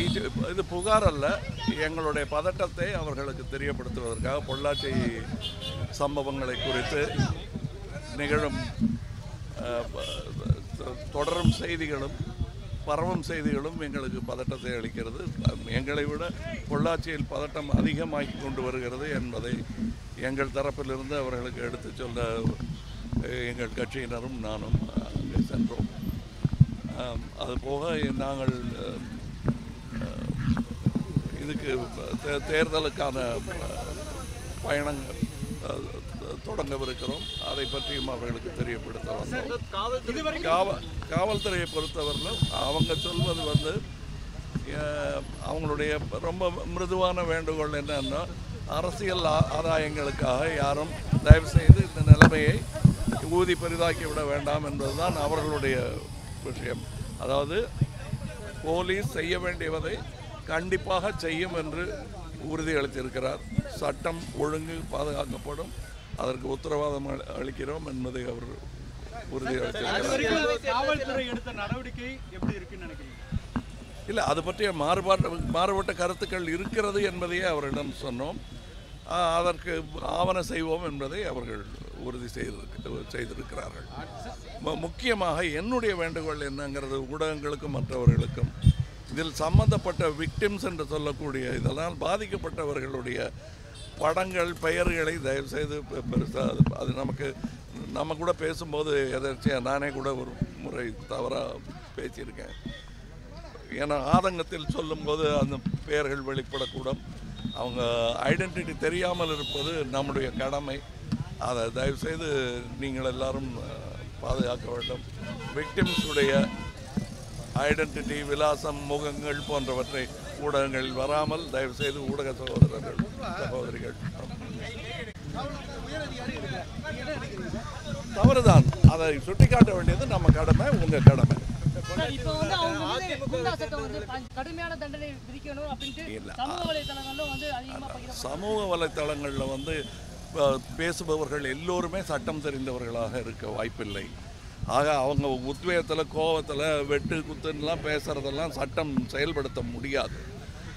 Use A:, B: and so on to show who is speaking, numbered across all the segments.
A: இது புகார் அல்ல. எங்களுடைய பதட்டத்தை அவர்களுக்கு தெரியப்படுத்துவதற்காக பொள்ளாச்சி சம்பவங்களை குறித்து நிகழும் தொடரும் செய்திகளும் பரவும் செய்திகளும் எங்களுக்கு பதட்டத்தை அளிக்கிறது. எங்களை விட பொள்ளாச்சியில் பதட்டம் அதிகமாகி கொண்டு வருகிறது என்பதை எங்கள் தரப்பிலிருந்து அவர்களுக்கு எடுத்துச் சொல்ல எங்கள் கட்சியினரும் நானும் அங்கே சென்றோம். அதுபோக நாங்கள் இதுக்கு தே- தேர்தலுக்கான பயணங்கள் தொடங்கவிருக்கிறோம். அதை பற்றியும் அவர்களுக்கு தெரியப்படுத்த வந்தோம். காவல் காவல்துறையை பொறுத்தவரையில் அவங்க சொல்வது வந்து அவங்களுடைய ரொம்ப மிருதுவான வேண்டுகோள் என்னன்னா அரசியல் ஆதாயங்களுக்காக யாரும் தயவு செய்து இந்த நிலைமையை ஊதி பெரிதாக்கி விட வேண்டாம் என்பதுதான் அவர்களுடைய விஷயம். அதாவது போலீஸ் செய்ய வேண்டியதை கண்டிப்பாக செய்யும் என்று உறுதியளித்திருக்கிறார் சட்டம் ஒழுங்கு பாதுகாக்கப்படும். அதற்கு உத்தரவாதம் அளி- அளிக்கிறோம் என்பதை அவர் உறுதியளித்திருக்கிறார் இல்லை அது பற்றிய மாறுபாட்டு மாறுபட்ட கருத்துக்கள் இருக்கிறது என்பதையே அவரிடம் சொன்னோம். அதற்கு ஆவண செய்வோம் என்பதை அவர்கள் உறுதி செய்திருக்க செய்திருக்கிறார்கள். முக்கியமாக என்னுடைய வேண்டுகோள் என்னங்கிறது ஊடகங்களுக்கும் மற்றவர்களுக்கும். இதில் சம்பந்தப்பட்ட விக்டிம்ஸ் என்று சொல்லக்கூடிய இதனால் பாதிக்கப்பட்டவர்களுடைய படங்கள் பெயர்களை தயவுசெய்து பெருசாக அது அது நமக்கு நம்ம கூட பேசும்போது எதர்ச்சியாக நானே கூட ஒரு முறை தவறாக பேசியிருக்கேன். ஏன்னா ஆதங்கத்தில் சொல்லும்போது அந்த பெயர்கள் வெளிப்படக்கூடும். அவங்க ஐடென்டிட்டி தெரியாமல் இருப்பது நம்முடைய கடமை. அதை தயவுசெய்து நீங்கள் எல்லாரும் பாதுகாக்க வேண்டும். விக்டிம்ஸுடைய ஐடென்டிட்டி விலாசம் முகங்கள் போன்றவற்றை ஊடகங்களில் வராமல் தயவுசெய்து ஊடக சகோதரர்கள் சகோதரிகள். தவறுதான். அதை சுட்டிக்காட்ட வேண்டியது நம்ம கடமை உங்கள் கடமை.
B: சமூக
A: வலைத்தளங்களில் வந்து பேசுபவர்கள் எல்லோருமே சட்டம் தெரிந்தவர்களாக இருக்க வாய்ப்பில்லை. ஆக அவங்க உத்வேகத்தில் கோபத்தில் வெட்டு குத்துன்னெலாம் பேசுகிறதெல்லாம் சட்டம் செயல்படுத்த முடியாது.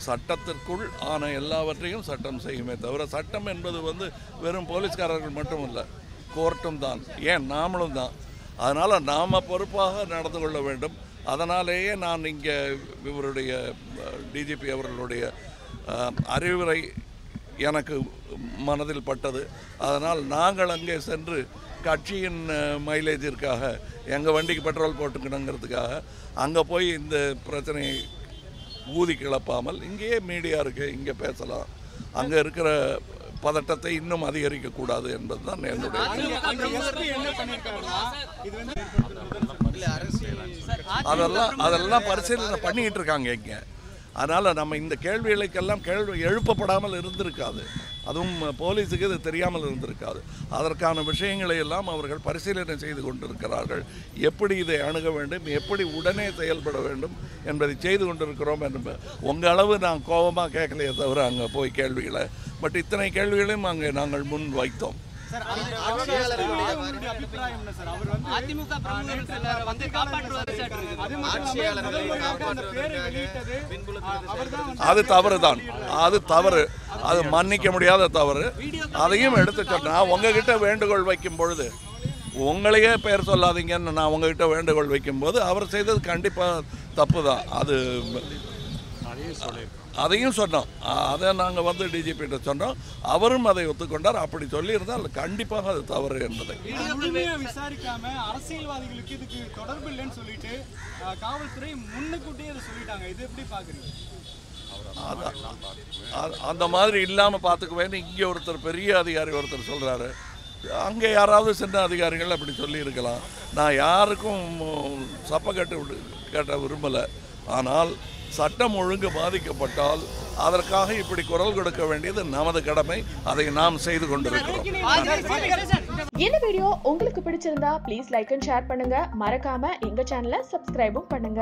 A: சட்டத்திற்குள் ஆன எல்லாவற்றையும் சட்டம் செய்யுமே தவிர சட்டம் என்பது வந்து வெறும் போலீஸ்காரர்கள் மட்டும் இல்லை கோர்ட்டும் தான். ஏன்? நாமளும் தான். அதனால் நாம் பொறுப்பாக நடந்து கொள்ள வேண்டும். அதனாலேயே நான் இங்கே இவருடைய டிஜிபி அவர்களுடைய அறிவுரை எனக்கு மனதில் பட்டது. அதனால் நாங்கள் அங்கே சென்று கட்சியின் மைலேஜிற்காக எங்கள் வண்டிக்கு பெட்ரோல் போட்டுக்கணுங்கிறதுக்காக அங்கே போய் இந்த பிரச்சனையை ஊதி கிளப்பாமல் இங்கேயே மீடியா இருக்குது இங்கே பேசலாம். அங்கே இருக்கிற பதட்டத்தை இன்னும் அதிகரிக்கக்கூடாது என்பது தான் என்னுடைய அதெல்லாம் அதெல்லாம் பரிசீலனை பண்ணிக்கிட்டு இருக்காங்க இங்கே. அதனால் நம்ம இந்த கேள்விகளுக்கெல்லாம் கேள்வி எழுப்பப்படாமல் இருந்திருக்காது. அதுவும் போலீஸுக்கு இது தெரியாமல் இருந்திருக்காது. அதற்கான விஷயங்களை எல்லாம் அவர்கள் பரிசீலனை செய்து கொண்டிருக்கிறார்கள். எப்படி இதை அணுக வேண்டும்? எப்படி உடனே செயல்பட வேண்டும் என்பதை செய்து கொண்டிருக்கிறோம் என்று உங்கள் அளவு நான் கோபமாக கேட்கலையே தவிர அங்கே போய் கேள்விகளை. பட் இத்தனை கேள்விகளையும் அங்கே நாங்கள் முன் வைத்தோம்.
B: அதிமுக
C: அது
A: தவறு தான் அது தவறு. அது மன்னிக்க முடியாத தவறு. அதையும் எடுத்து சொன்னா உங்ககிட்ட வேண்டுகோள் வைக்கும் பொழுது உங்களையே பெயர் சொல்லாதீங்கன்னு நான் உங்ககிட்ட வேண்டுகோள் வைக்கும்போது அவர் செய்தது கண்டிப்பாக தப்பு தான் அது அதையும் சொன்னோம். அதை நாங்கள் வந்து டிஜிபிகிட்ட சொன்னோம். அவரும் அதை ஒத்துக்கொண்டார். அப்படி சொல்லியிருந்தால் கண்டிப்பாக அது தவறு என்பதை.
C: விசாரிக்காம அரசியல்வாதிகளுக்கு இதுக்கு தொடர்பு இல்லைன்னு சொல்லிட்டு காவல்துறை முன்னுக்கூட்டியே இதை சொல்லிட்டாங்க. இது எப்படி.
A: அ- அந்த மாதிரி இல்லாமல் பார்த்துக்குவேன்னு இங்கே ஒருத்தர் பெரிய அதிகாரி ஒருத்தர் சொல்கிறாரு அங்கே யாராவது சின்ன அதிகாரிகள் அப்படி சொல்லியிருக்கலாம். நான் யாருக்கும் சப்ப கட்டு விடு கட்ட விரும்பலை. ஆனால் சட்டம் ஒழுங்கு பாதிக்கப்பட்டால் அதற்காக இப்படி குரல் கொடுக்க வேண்டியது நமது கடமை. அதை நாம் செய்து கொண்டிருக்கிறோம்.
D: இந்த வீடியோ உங்களுக்கு பிடிச்சிருந்தா ப்ளீஸ் லைக் அண்ட் ஷேர் பண்ணுங்க. மறக்காம எங்க சேனலை சப்ஸ்கிரைபும் பண்ணுங்க.